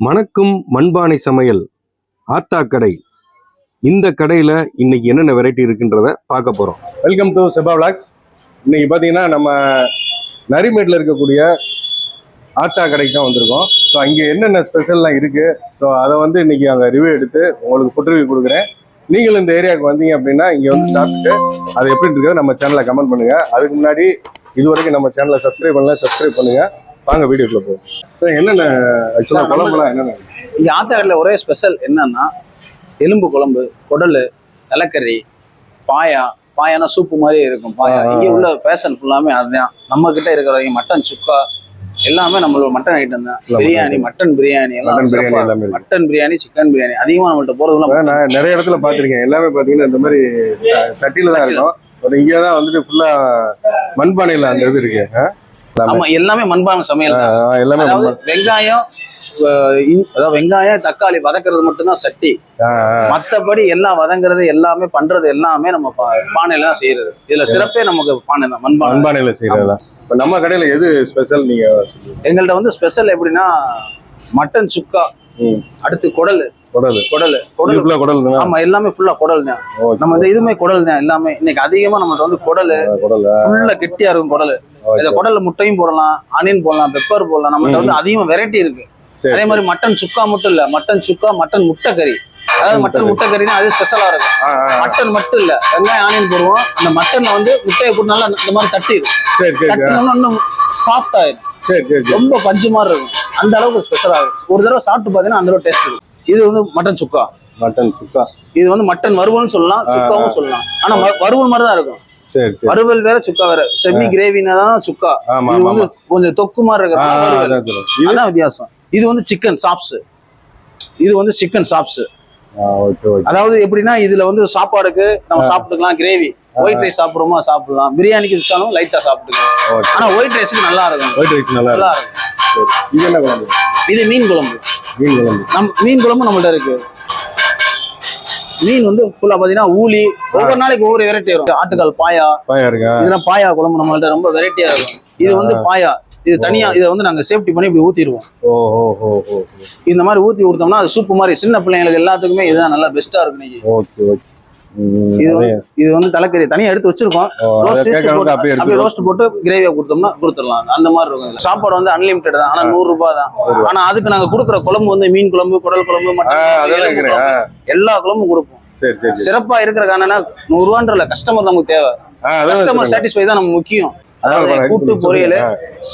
மணக்கும் மண்பானை சமையல் ஆத்தா கடை. இந்த கடையில் இன்னைக்கு என்னென்ன வெரைட்டி இருக்குன்றத பார்க்க போகிறோம் வெல்கம் டு செபா விளாக்ஸ் இன்னைக்கு பார்த்தீங்கன்னா நம்ம நரிமேட்டில் இருக்கக்கூடிய ஆத்தா கடைக்கு தான் வந்திருக்கோம். ஸோ அங்கே என்னென்ன ஸ்பெஷல்லாம் இருக்குது ஸோ அதை வந்து இன்னைக்கு அங்கே ரிவ்யூ எடுத்து உங்களுக்கு புற்றுவி கொடுக்குறேன். நீங்களும் இந்த ஏரியாவுக்கு வந்தீங்க அப்படின்னா இங்கே வந்து சாப்பிட்டுட்டு அது எப்படி இருக்கிறது நம்ம சேனலை கமெண்ட் பண்ணுங்கள் அதுக்கு முன்னாடி இது வரைக்கும் நம்ம சேனலை சப்ஸ்கிரைப் பண்ணல சப்ஸ்கிரைப் பண்ணுங்கள் வாங்க வீடியோக்குள்ள போவோம். என்னென்ன ஆக்சுவலாக குழம்புலாம் என்னென்ன? இங்க ஆத்தாக்கடையில் ஒரே ஸ்பெஷல் என்னன்னா எலும்பு குழம்பு குடல் தலைக்கறி பாயா பாயானா சூப்பு மாதிரி இருக்கும். பாயா. இங்க உள்ள ஃபேஷன் ஃபுல்லாமே அதுதான். நம்ம கிட்ட இருக்கிறவங்க மட்டன் சுக்கா எல்லாமே நம்மளோட மட்டன் ஐட்டம் தான். பிரியாணி மட்டன் பிரியாணி எல்லாம் மட்டன் பிரியாணி எல்லாமே. Mutton biryani chicken biryani. அதிகமா நம்மள்ட்ட போறதுலாம் நான் நிறைய இடத்துல பார்த்துருக்கேன். எல்லாமே பார்த்தீங்கன்னா இந்த மாதிரி சட்டியில தான் இருக்கும். இங்கே தான் வந்துட்டு ஃபுல்லாக மண்பானையில் அந்த இது இருக்கு? ஆமா எல்லாமே மண்பானை சமையல் எல்லாமே. வெங்காயம் அதாவது வெங்காயம் தக்காளி வதக்குறது மட்டும்தான் சட்டி. மத்தபடி எல்லாம் வதங்குறது எல்லாமே பண்றது எல்லாமே நம்ம பானையில தான் செய்யறது. இதுல சிறப்பே நமக்கு பானை தான் மண்பானை. மண்பானையில் செய்கிறது தான் இப்போ நம்ம கடையில் எது ஸ்பெஷல் நீங்கள் சொல்லுங்க எங்கள்ட்ட வந்து ஸ்பெஷல் எப்படின்னா மட்டன் சுக்கா. அடுத்து குடல். குடல். குடல். குடல்? ஆமா எல்லாமே ஃபுல்லா குடல் தான். நம்ம இந்த இதுமே குடல் தான் எல்லாமே. இன்னைக்கு அதிகமா நம்மள்ட்ட வந்து குடல். குடல். ஃபுல்லா கெட்டியா இருக்கும் குடல். இந்த குடல்ல முட்டையும் போடலாம் ஆனியன் போடலாம் பெப்பர் போடலாம். நம்மள்ட்ட வந்து அதிகமா வெரைட்டி இருக்கு. அதே மாதிரி மட்டன் சுக்கா மட்டும் இல்ல. மட்டன் சுக்கா மட்டன் முட்டை கறி அதாவது மட்டன் முட்டை கறினா அது ஸ்பெஷலா இருக்கும். மட்டன் மட்டும் இல்ல. வெங்காயம் ஆனியன் போடுவோம். அந்த மட்டன்ல வந்து முட்டையை போட்டு நல்லா இந்த மாதிரி தட்டிடும் சரி தட்டினோம்னா இன்னும் சாஃப்ட் ஆயிடும் ரொம்ப பஞ்சு மாதிரி இருக்கும். அந்த அளவுக்கு ஸ்பெஷலா இருக்கும். ஒரு தடவை சாப்பிட்டு பாத்தீங்கன்னா அந்த அளவு டேஸ்ட் இருக்கும். இது வந்து மட்டன் சுக்கா. மட்டன் சுக்கா. இது வந்து மட்டன் வறுவல்னு சொல்லலாம் சுக்காவும் சொல்லலாம். ஆனா வறுவல் மாதிரி தான் இருக்கும். சரி சரி. வறுவல் வேற சுக்கா வேற. செமி கிரேவினா தான் சுக்கா. இது வந்து கொஞ்சம் தொக்கு மாதிரி இருக்கிறது அதான் சொல்றேன். இது? அதான் வித்தியாசம். இது வந்து சிக்கன் சாப்ஸ் இது வந்து சிக்கன் சாப்ஸ் அதாவது எப்படின்னா இதுல வந்து சாப்பாடுக்கு நம்ம சாப்பிட்டுக்கலாம் கிரேவி ஒயிட் ரைஸ் சாப்பிடுறோமா சாப்பிடலாம். பிரியாணிக்கு வச்சாலும் லைட்டா சாப்பிட்டுக்கலாம். ஆனா ஒயிட் ரைஸ்க்கு நல்லா இருக்கும். ஒயிட் ரைஸ் நல்லா இருக்கும். இது என்ன குழம்பு? இது மீன் குழம்பு. மீன் குழம்பு. நம் மீன் குழம்பு நம்மள்ட்ட இருக்கு. மீன் வந்து ஃபுல்லா பாத்தீங்கன்னா ஊலி ஒவ்வொரு நாளைக்கு ஒவ்வொரு வெரைட்டி வரும். ஆட்டுக்கால் பாயா பாயா இருக்கா? இதெல்லாம் பாயா குழம்பு நம்மள்ட்ட ரொம்ப வெரைட்டியா இருக்கும். இது வந்து பாயா. இது தனியா இதை வந்து நாங்க சேஃப்டி பண்ணி இப்படி ஊத்திடுவோம். இந்த மாதிரி ஊத்தி கொடுத்தோம்னா அது சூப்பு மாதிரி சின்ன பிள்ளைங்களுக்கு எல்லாத்துக்குமே இதுதான் நல்லா பெஸ்டா இருக்கும் இன்னைக்கு. இது. இது வந்து தலைக்கறி. தனியா எடுத்து வச்சிருக்கோம். அப்படியே ரோஸ்ட் போட்டு கிரேவியா கொடுத்தோம்னா கொடுத்துடலாம். அந்த மாதிரி இருக்கும். சாப்பாடு வந்து அன்லிமிட்டட் தான். ஆனா நூறு ரூபாய் தான். ஆனா அதுக்கு நாங்க கொடுக்குற குழம்பு வந்து மீன் குழம்பு குடல் குழம்பு மட்டன் எல்லா குழம்பும் கொடுப்போம். சிறப்பா இருக்கிற காரணம்னா நூறு ரூபான்றல கஸ்டமர் நமக்கு தேவை. கஸ்டமர். சாட்டிஸ்ஃபை தான் நமக்கு முக்கியம். அதாவது கூட்டு பொரியல்.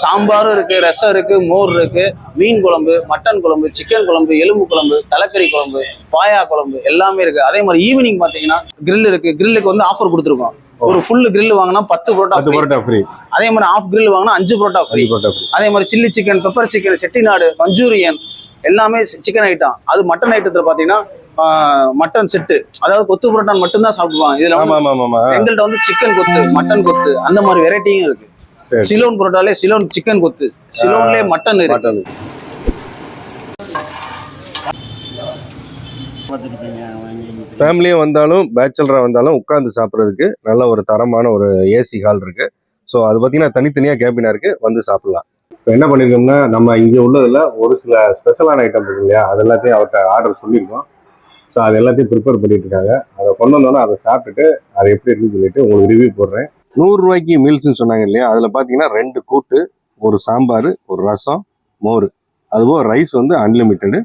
சாம்பாரும் இருக்கு ரசம் இருக்கு மோர் இருக்கு மீன் குழம்பு மட்டன் குழம்பு சிக்கன் குழம்பு எலும்பு குழம்பு தலைக்கறி குழம்பு பாயா குழம்பு எல்லாமே இருக்கு. அதே மாதிரி ஈவினிங் பாத்தீங்கன்னா grill இருக்கு. கிரில்லுக்கு வந்து ஆஃபர் கொடுத்துருக்கோம். ஒரு ஃபுல் grill வாங்கினா பத்து புரோட்டா. பரோட்டா ஃப்ரீ அதே மாதிரி ஆஃப் grill வாங்கினா அஞ்சு புரோட்டா ஃப்ரீ அதே மாதிரி chilli chicken pepper chicken Chettinad manchurian எல்லாமே சிக்கன் ஐட்டம் அது மட்டன் ஐட்டத்துல பாத்தீங்கன்னா மட்டன் செட்டு. அதாவது கொத்து புரோட்டான் மட்டும்தான் சாப்பிடுவாங்க. இதுல ஆமா வந்து ஆமா ஆமா எங்கள்கிட்ட வந்து சிக்கன் கொத்து மட்டன் கொத்து அந்த மாதிரி வெரைட்டியும் இருக்கு. சிலோன் புரோட்டாலே சிலோன் சிக்கன் கொத்து. சிலோன்லயே மட்டன் இருக்கு. மட்டன் ஃபேமிலியும் வந்தாலும் பேச்சுலராக வந்தாலும் உட்காந்து சாப்பிட்றதுக்கு நல்ல ஒரு தரமான ஒரு ஏசி ஹால் இருக்கு. ஸோ அது பார்த்தீங்கன்னா தனித்தனியாக கேபினா இருக்கு. வந்து சாப்பிடலாம். இப்போ என்ன பண்ணியிருக்கோம்னா நம்ம இங்கே உள்ளதில் ஒரு சில ஸ்பெஷலான ஐட்டம் இருக்கு இல்லையா? அது எல்லாத்தையும் அவர்கிட்ட ஆர்டர் சொல்லியிருக்கோம் ஸோ அது எல்லாத்தையும் ப்ரிப்பேர் பண்ணிட்டு இருக்காங்க அதை கொண்டு வந்தோன்னா அதை சாப்பிட்டுட்டு அது எப்படி இருக்குன்னு சொல்லிட்டு உங்களுக்கு ரிவ்யூ போடுறேன். நூறுரூவாய்க்கு மீல்ஸ்னு சொன்னாங்க இல்லையா? அதில் பார்த்தீங்கன்னா ரெண்டு கூட்டு ஒரு சாம்பார் ஒரு ரசம் மோர். அதுபோக ரைஸ் வந்து அன்லிமிட்டெடு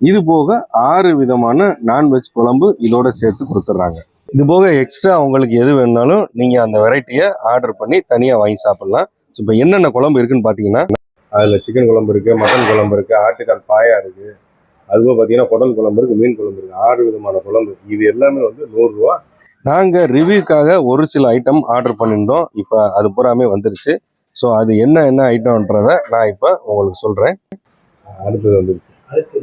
இது போக ஆறு விதமான நான்வெஜ் குழம்பு இதோட சேர்த்து கொடுத்துட்றாங்க. இது போக எக்ஸ்ட்ரா உங்களுக்கு எது வேணுனாலும் நீங்கள் அந்த வெரைட்டியை ஆர்டர் பண்ணி தனியாக வாங்கி சாப்பிட்லாம். ஸோ இப்போ என்னென்ன குழம்பு இருக்குன்னு பார்த்தீங்கன்னா அதில் சிக்கன் குழம்பு இருக்குது மட்டன் குழம்பு இருக்குது ஆட்டுக்கால் பாயா இருக்குது அதுபோக பார்த்தீங்கன்னா குடல் குழம்பு இருக்குது மீன் குழம்பு இருக்குது ஆறு விதமான குழம்பு இது எல்லாமே வந்து நூறுரூவா. நாங்கள் ரிவ்யூக்காக ஒரு சில ஐட்டம் ஆர்டர் பண்ணியிருந்தோம். இப்போ அது பூராமே வந்துருச்சு. ஸோ அது என்ன என்ன ஐட்டம்ன்றதை நான் இப்போ உங்களுக்கு சொல்கிறேன் அடுத்தது வந்துருச்சு. அடுத்து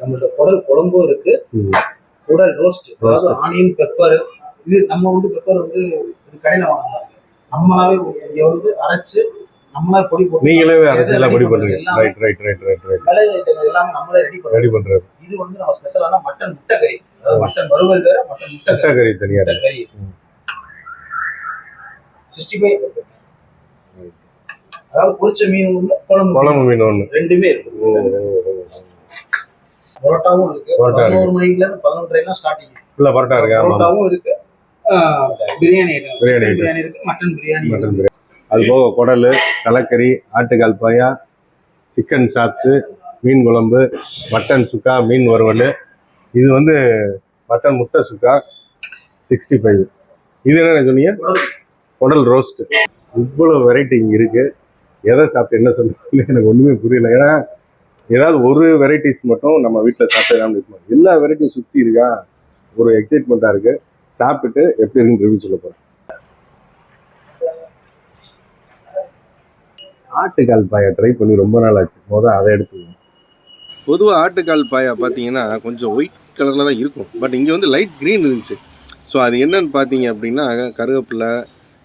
நம்மள்ட்ட குடல் குழம்பும் இருக்கு. ம். குடல் ரோஸ்ட் Roast. ஆனியன் பெப்பர் இது நம்ம வந்து பெப்பர் வந்து கடையில வாங்கலாம் நம்மளாவே இங்க வந்து அரைச்சு நம்மளே பொடி போட்டு நீங்களே ready பொடி பண்றது எல்லாமே right right right right right மிளகு ஐட்டங்கள் எல்லாமே நம்மளே ரெடி பண்ணுறோம். ரெடி பண்ணுறது. இது வந்து நம்ம ஸ்பெஷலான மட்டன் முட்டை கறி அதாவது மட்டன் வறுவல் வேற மட்டன் முட்டை கறி முட்டை கறி. சிக்ஸ்டி ஃபைவ் அதாவது பொரிச்ச மீன் வந்து குழம்பு குழம்பு மீன் ஒன்று ரெண்டுமே இருக்கு. பரோட்டாவும் இருக்கு. பதினோரு மணிக்குல இருந்து பதினொன்றரை ஸ்டார்டிங் ஃபுல்லா பரோட்டா இருக்கு. பரோட்டாவும் இருக்கு. பிரியாணி ஐட்டம். பிரியாணி இருக்கு மட்டன் பிரியாணி மட்டன். பிரியாணி. அது போக குடல் கலக்கறி ஆட்டுக்கால் பாயா சிக்கன் சாப்ஸு மீன் குழம்பு மட்டன் சுக்கா மீன் வறுவல். இது வந்து மட்டன் முட்டை சுக்கா சிக்ஸ்டி ஃபைவ் இது என்ன சொன்னீங்க? குடல் ரோஸ்ட்டு இவ்வளோ வெரைட்டி இங்கே இருக்குது எதை சாப்பிட்டு என்ன சொல்றதுன்னு எனக்கு ஒன்றுமே புரியல. ஏன்னா ஏதாவது ஒரு வெரைட்டிஸ் மட்டும் நம்ம வீட்டில் சாப்பிட்டு இருக்கணும் எல்லா வெரைட்டியும் சுற்றி இருக்கா? ஒரு எக்ஸைட்மெண்ட்டாக இருக்குது சாப்பிட்டுட்டு எப்படி இருக்குன்னு ரிவ்யூ சொல்ல போகிறேன் ஆட்டுக்கால் பாயை ட்ரை பண்ணி ரொம்ப நாள் ஆச்சு மொதல் அதை எடுத்துக்கணும் பொதுவாக ஆட்டுக்கால் பாயா பார்த்தீங்கன்னா கொஞ்சம் ஒயிட் கலரில் தான் இருக்கும். பட் இங்கே வந்து லைட் க்ரீன் இருந்துச்சு. ஸோ அது என்னன்னு பார்த்தீங்க அப்படின்னா கருவேப்பிலை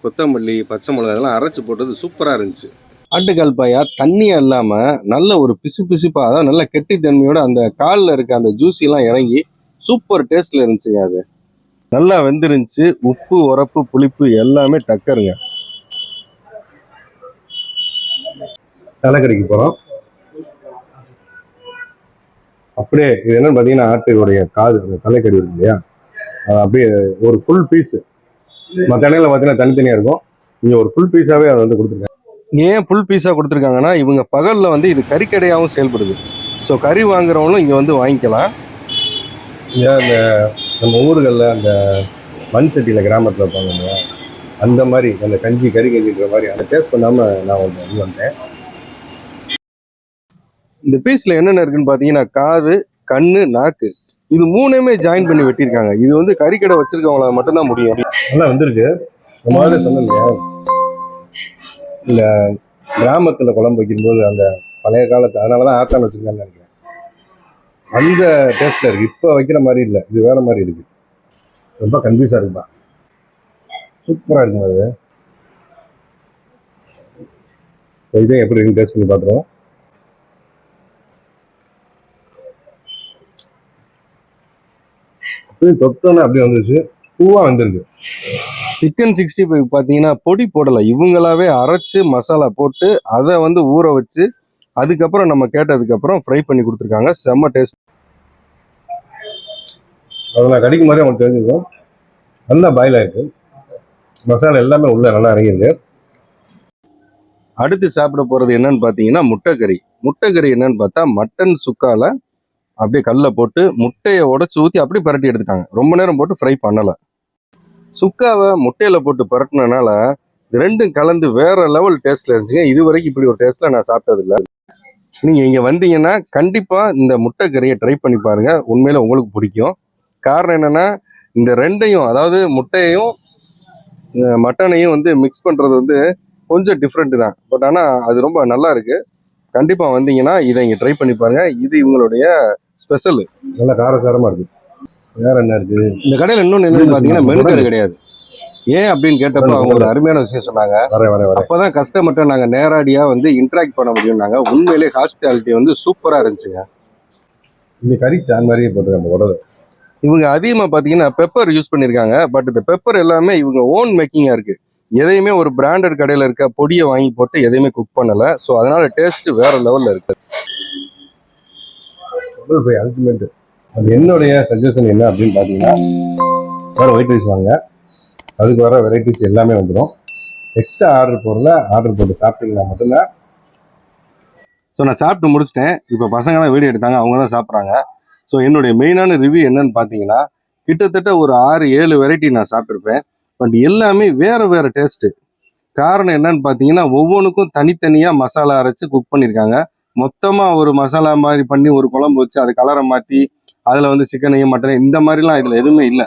கொத்தமல்லி பச்சை மிளகா இதெல்லாம் அரைச்சி போட்டது சூப்பராக இருந்துச்சு. ஆட்டுக்கால் பாயா தண்ணியாக இல்லாமல் நல்ல ஒரு பிசு பிசுப்பாக அதாவது நல்ல கெட்டித்தன்மையோட அந்த காலில் இருக்க அந்த ஜூஸிலாம் இறங்கி சூப்பர் டேஸ்ட்டில் இருந்துச்சுங்க அது. நல்லா வெந்துருந்துச்சு. உப்பு உரப்பு புளிப்பு எல்லாமே டக்கருங்க. தலைக்கறிக்கு போகிறோம் அப்படியே இது என்னன்னு பார்த்தீங்கன்னா ஆட்டுடைய காது அந்த தலைக்கறி இருக்கு இல்லையா? அது அப்படியே ஒரு ஃபுல் பீஸ் மற்ற இடையில பார்த்தீங்கன்னா தனித்தனியாக இருக்கும். இங்கே ஒரு ஃபுல் பீஸாகவே அதை வந்து கொடுத்துருக்காங்க. ஏன் ஃபுல் பீஸாக கொடுத்துருக்காங்கன்னா இவங்க பகலில் வந்து இது கறிக்கடையாகவும் செயல்படுது. ஸோ கறி வாங்குறவங்களும் இங்கே வந்து வாங்கிக்கலாம். இங்கே அந்த நம்ம ஊர்களில் அந்த மண் சட்டியில் கிராமத்தில் இல்லையா? அந்த மாதிரி அந்த கஞ்சி கறி கஞ்சின்ற மாதிரி அதை டேஸ்ட் பண்ணாமல் நான் வந்து வந்தேன். இந்த பீஸில் என்னென்ன இருக்குன்னு பார்த்தீங்கன்னா காது கண்ணு நாக்கு. இது மூணுமே ஜாயின் பண்ணி வெட்டியிருக்காங்க. இது வந்து கறிக்கடை வச்சிருக்கவங்களால மட்டும்தான் முடியும். நல்லா வந்திருக்கு. இந்த மாதிரி சொன்னேன் இல்லையா இந்த கிராமத்தில் குழம்பு வைக்கும்போது அந்த பழைய காலத்து அதனாலதான் தான் ஆட்டான் வச்சிருக்காங்கன்னு நினைக்கிறேன். அந்த டேஸ்ட்ல இருக்கு. இப்போ வைக்கிற மாதிரி இல்லை. இது வேற மாதிரி இருக்கு. ரொம்ப கன்ஃபியூஸா இருக்குப்பா. சூப்பராக இருக்கும் அது இதை இதையும் எப்படி டேஸ்ட் பண்ணி பார்த்துருவோம். அப்படியே தொட்டோன்னே அப்படியே வந்துருச்சு. பூவா வந்திருக்கு. சிக்கன் சிக்ஸ்டி ஃபைவ் பார்த்தீங்கன்னா பொடி போடலை. இவங்களாவே அரைச்சு மசாலா போட்டு அதை வந்து ஊற வச்சு அதுக்கப்புறம் நம்ம கேட்டதுக்கப்புறம் ஃப்ரை பண்ணி கொடுத்துருக்காங்க. செம்ம டேஸ்ட் அதில் கடிக்கும் மாதிரி அவங்களுக்கு தெரிஞ்சுக்கும் நல்லா பாயில் ஆயிருக்கு மசாலா எல்லாமே உள்ள நல்லா இறங்கியிருக்கு. அடுத்து சாப்பிட போகிறது என்னன்னு பார்த்தீங்கன்னா முட்டைக்கறி. முட்டைக்கறி என்னன்னு பார்த்தா மட்டன் சுக்கால அப்படியே கல்லில் போட்டு முட்டையை உடச்சி ஊற்றி அப்படியே பரட்டி எடுத்துட்டாங்க. ரொம்ப நேரம் போட்டு ஃப்ரை பண்ணலை. சுக்காவை முட்டையில் போட்டு பரட்டினனால ரெண்டும் கலந்து வேற லெவல் டேஸ்ட்ல இருந்துச்சுங்க. இது வரைக்கும் இப்படி ஒரு டேஸ்ட்ல நான் சாப்பிட்டதில்லை. நீங்கள் இங்கே வந்தீங்கன்னா கண்டிப்பாக இந்த முட்டை கறியை ட்ரை பண்ணி பாருங்கள் உண்மையில் உங்களுக்கு பிடிக்கும். காரணம் என்னென்னா இந்த ரெண்டையும் அதாவது முட்டையையும் மட்டனையும் வந்து மிக்ஸ் பண்ணுறது வந்து கொஞ்சம் டிஃப்ரெண்ட்டு தான். பட் ஆனால் அது ரொம்ப நல்லா இருக்குது கண்டிப்பாக வந்தீங்கன்னா இதை இங்கே ட்ரை பண்ணி பாருங்கள் இது இவங்களுடைய ஸ்பெஷல் நல்ல காரசாரமா இருக்கு. வேற என்ன இருக்கு? இந்த கடையில் இன்னொன்று என்னன்னு பார்த்தீங்கன்னா மெனு கார்டு கிடையாது. ஏன் அப்படின்னு கேட்டப்போ அவங்க ஒரு அருமையான விஷயம் சொன்னாங்க. அப்பதான் கஸ்டமர்கிட்ட நாங்க நேரடியா வந்து இன்டராக்ட் பண்ண முடியும்னாங்க. உண்மையிலேயே ஹாஸ்பிட்டாலிட்டி வந்து சூப்பரா இருந்துச்சுங்க. இந்த கறி சான் மாதிரியே போட்டுருக்காங்க உடல். இவங்க அதிகமா பாத்தீங்கன்னா பெப்பர் யூஸ் பண்ணிருக்காங்க. பட் இந்த பெப்பர் எல்லாமே இவங்க ஓன் மேக்கிங்கா இருக்கு. எதையுமே ஒரு பிராண்டட் கடையில இருக்க பொடியை வாங்கி போட்டு எதையுமே குக் பண்ணல. ஸோ அதனால டேஸ்ட் வேற லெவல்ல இருக்கு. உடல் போய் அல்டிமேட் அது என்னுடைய சஜஷன் என்ன அப்படின்னு பார்த்தீங்கன்னா வேறு ஒயிட் ரைஸ் வாங்க. அதுக்கு வர வெரைட்டிஸ் எல்லாமே வந்துடும் எக்ஸ்ட்ரா ஆர்டர் போடல ஆர்டர் போட்டு சாப்பிட்டீங்கன்னா மட்டும்தான். ஸோ நான் சாப்பிட்டு முடிச்சிட்டேன். இப்போ பசங்க தான் வீடியோ எடுத்தாங்க அவங்க தான் சாப்பிட்றாங்க. ஸோ என்னுடைய மெயினான ரிவ்யூ என்னன்னு பார்த்தீங்கன்னா கிட்டத்தட்ட ஒரு ஆறு ஏழு வெரைட்டி நான் சாப்பிட்ருப்பேன் பட் எல்லாமே வேறு வேறு டேஸ்ட்டு காரணம் என்னன்னு பார்த்தீங்கன்னா ஒவ்வொன்றுக்கும் தனித்தனியாக மசாலா அரைச்சி குக் பண்ணியிருக்காங்க. மொத்தமாக ஒரு மசாலா மாதிரி பண்ணி ஒரு குழம்பு வச்சு அது கலரை மாற்றி அதில் வந்து சிக்கனையும் மட்டனையும் இந்த மாதிரிலாம் இதில் எதுவுமே இல்லை.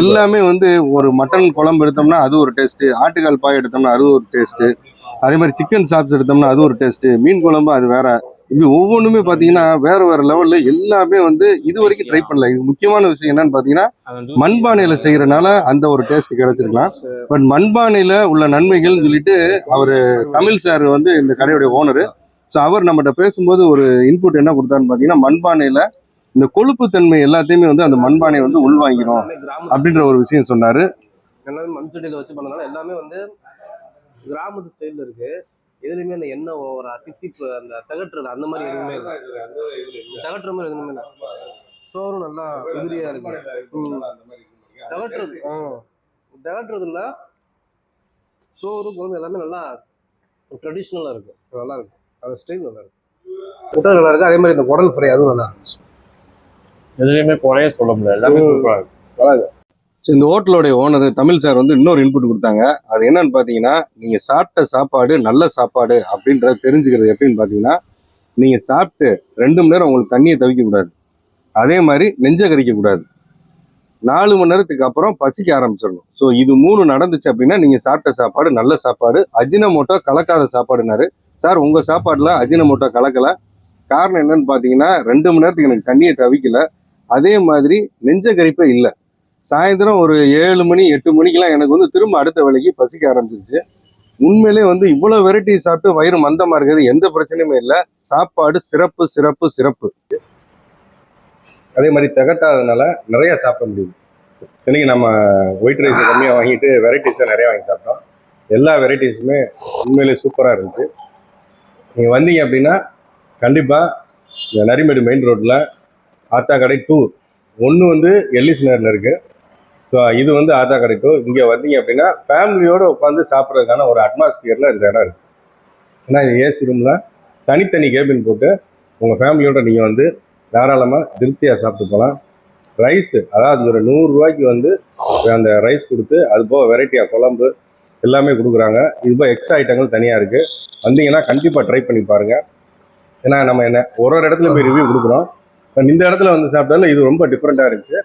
எல்லாமே வந்து ஒரு மட்டன் குழம்பு எடுத்தோம்னா அது ஒரு டேஸ்ட் ஆட்டுக்கால் பாய் எடுத்தோம்னா அது ஒரு டேஸ்ட் அதே மாதிரி சிக்கன் சாப்ஸ் எடுத்தோம்னா அது ஒரு டேஸ்ட் மீன் குழம்பு அது வேற. இப்படி ஒவ்வொன்றுமே பார்த்தீங்கன்னா வேற வேற லெவல்ல எல்லாமே வந்து இது வரைக்கும் ட்ரை பண்ணல. இது முக்கியமான விஷயம் என்னன்னு பார்த்தீங்கன்னா மண்பானையில செய்யறனால அந்த ஒரு டேஸ்ட் கிடைச்சிருக்கலாம். பட் மண்பானையில உள்ள நன்மைகள்னு சொல்லிட்டு அவரு தமிழ் சார் வந்து இந்த கடையுடைய ஓனர் ஸோ அவர் நம்மகிட்ட பேசும்போது ஒரு இன்புட் என்ன கொடுத்தாருன்னு பார்த்தீங்கன்னா மண்பானையில் இந்த கொழுப்பு தன்மை எல்லாத்தையுமே வந்து அந்த மண்பானை வந்து உள்வாங்கிடும் அப்படின்ற ஒரு விஷயம் சொன்னார். எல்லாமே மண் சட்டியில் வச்சு பண்ணனால எல்லாமே வந்து கிராமத்து ஸ்டைலில் இருக்கு. எதுலையுமே அந்த எண்ணெய் ஒரு தித்திப்பு அந்த தகட்டுறது அந்த மாதிரி எதுவுமே இல்லை. தகட்டுற மாதிரி எதுவுமே இல்லை. சோறும் நல்லா உதிரியாக இருக்கு. தகட்டுறது ஆ. தகட்டுறதுனா சோறு குழம்பு எல்லாமே நல்லா ட்ரெடிஷ்னலாக இருக்கும் நல்லா இருக்கும் அந்த ஸ்டைல் நல்லா இருக்கும் முட்டை நல்லா இருக்கு அதே மாதிரி இந்த குடல் ஃப்ரை அதுவும் நல்லா இருந்துச்சு எதுலையுமே குறைய சொல்ல முடியாது. எல்லாமே ம். சூப்பரா இருக்கு. நல்லா இருக்கு இந்த ஹோட்டலோடைய ஓனர் தமிழ் சார் வந்து இன்னொரு இன்புட் கொடுத்தாங்க. அது என்னன்னு பார்த்தீங்கன்னா நீங்கள் சாப்பிட்ட சாப்பாடு நல்ல சாப்பாடு அப்படின்றத தெரிஞ்சுக்கிறது எப்படின்னு பார்த்தீங்கன்னா நீங்கள் சாப்பிட்டு ரெண்டு மணி நேரம் உங்களுக்கு தண்ணியை தவிக்க கூடாது. அதே மாதிரி நெஞ்ச கரிக்க கூடாது. நாலு மணி நேரத்துக்கு அப்புறம் பசிக்க ஆரம்பிச்சிடணும். ஸோ இது மூணு நடந்துச்சு அப்படின்னா நீங்கள் சாப்பிட்ட சாப்பாடு நல்ல சாப்பாடு அஜினமோட்டோ கலக்காத சாப்பாடுனாரு. சார் உங்கள் சாப்பாடில் அஜினமோட்டோ கலக்கல. காரணம் என்னன்னு பார்த்தீங்கன்னா ரெண்டு மணி நேரத்துக்கு எனக்கு தண்ணியை தவிக்கல. அதே மாதிரி நெஞ்ச கரிப்பே இல்லை. சாயந்தரம் ஒரு ஏழு மணி எட்டு மணிக்கெல்லாம் எனக்கு வந்து திரும்ப அடுத்த வேலைக்கு பசிக்க ஆரம்பிச்சிருச்சு. உண்மையிலே வந்து இவ்வளோ வெரைட்டி சாப்பிட்டு வயிறு மந்தமாக இருக்கிறது எந்த பிரச்சனையுமே இல்லை. சாப்பாடு சிறப்பு சிறப்பு சிறப்பு. அதே மாதிரி திகட்டாததுனால நிறையா சாப்பிட முடியுது. இன்னைக்கு நம்ம ஒயிட் ரைஸ் கம்மியாக வாங்கிட்டு வெரைட்டிஸை நிறையா வாங்கி சாப்பிட்டோம். எல்லா வெரைட்டிஸுமே உண்மையிலே சூப்பராக இருந்துச்சு. நீங்கள் வந்தீங்க அப்படின்னா கண்டிப்பாக இந்த நரிமேடு மெயின் ரோட்டில் ஆத்தா கடை டூ ஒன்று வந்து எல்லிஸ் நேரில் இருக்குது ஸோ இது வந்து ஆத்தா கடை டூ இங்கே வந்தீங்க அப்படின்னா ஃபேமிலியோடு உட்காந்து சாப்பிட்றதுக்கான ஒரு அட்மாஸ்பியரில் இந்த இடம் இருக்குது ஏன்னா இது ஏசி ரூமில் தனித்தனி கேபின் போட்டு உங்கள் ஃபேமிலியோடு நீங்கள் வந்து தாராளமாக திருப்தியாக சாப்பிட்டு போகலாம் ரைஸு அதாவது ஒரு நூறுரூவாய்க்கு வந்து அந்த ரைஸ் கொடுத்து அது போக வெரைட்டியாக குழம்பு எல்லாமே கொடுக்குறாங்க. இது எக்ஸ்ட்ரா ஐட்டங்கள் தனியாக இருக்குது வந்தீங்கன்னா கண்டிப்பாக ட்ரை பண்ணி பாருங்கள் ஏன்னா நம்ம என்ன ஒரு ஒரு இடத்துல போய் ரிவ்யூ கொடுக்குறோம். இந்த இடத்துல வந்து சாப்பிட்டாலும் இது ரொம்ப டிஃப்ரெண்ட்டாக இருந்துச்சு.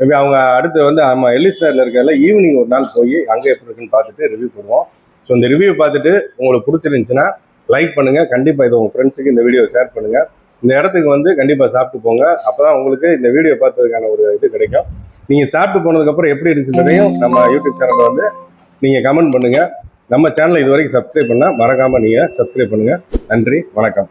மேபி அவங்க அடுத்து வந்து ஆமாம் எல்லிஸ் நகரில் இருக்கிறதுல ஈவினிங் ஒரு நாள் போய் அங்கே எப்படி இருக்குன்னு பார்த்துட்டு ரிவ்யூ பண்ணுவோம் ஸோ இந்த ரிவ்யூ பார்த்துட்டு உங்களுக்கு பிடிச்சிருந்துச்சுன்னா லைக் பண்ணுங்கள் கண்டிப்பாக இது உங்கள் ஃப்ரெண்ட்ஸுக்கு இந்த வீடியோ ஷேர் பண்ணுங்கள் இந்த இடத்துக்கு வந்து கண்டிப்பாக சாப்பிட்டு போங்க. அப்போ தான் உங்களுக்கு இந்த வீடியோ பார்த்ததுக்கான ஒரு இது கிடைக்கும். நீங்கள் சாப்பிட்டு போனதுக்கப்புறம் எப்படி இருந்துச்சுன்றதையும் நம்ம யூடியூப் சேனலில் வந்து நீங்கள் கமெண்ட் பண்ணுங்கள் நம்ம சேனலை இது வரைக்கும் சப்ஸ்கிரைப் பண்ணால் மறக்காமல் நீங்கள் சப்ஸ்கிரைப் பண்ணுங்கள் நன்றி வணக்கம்.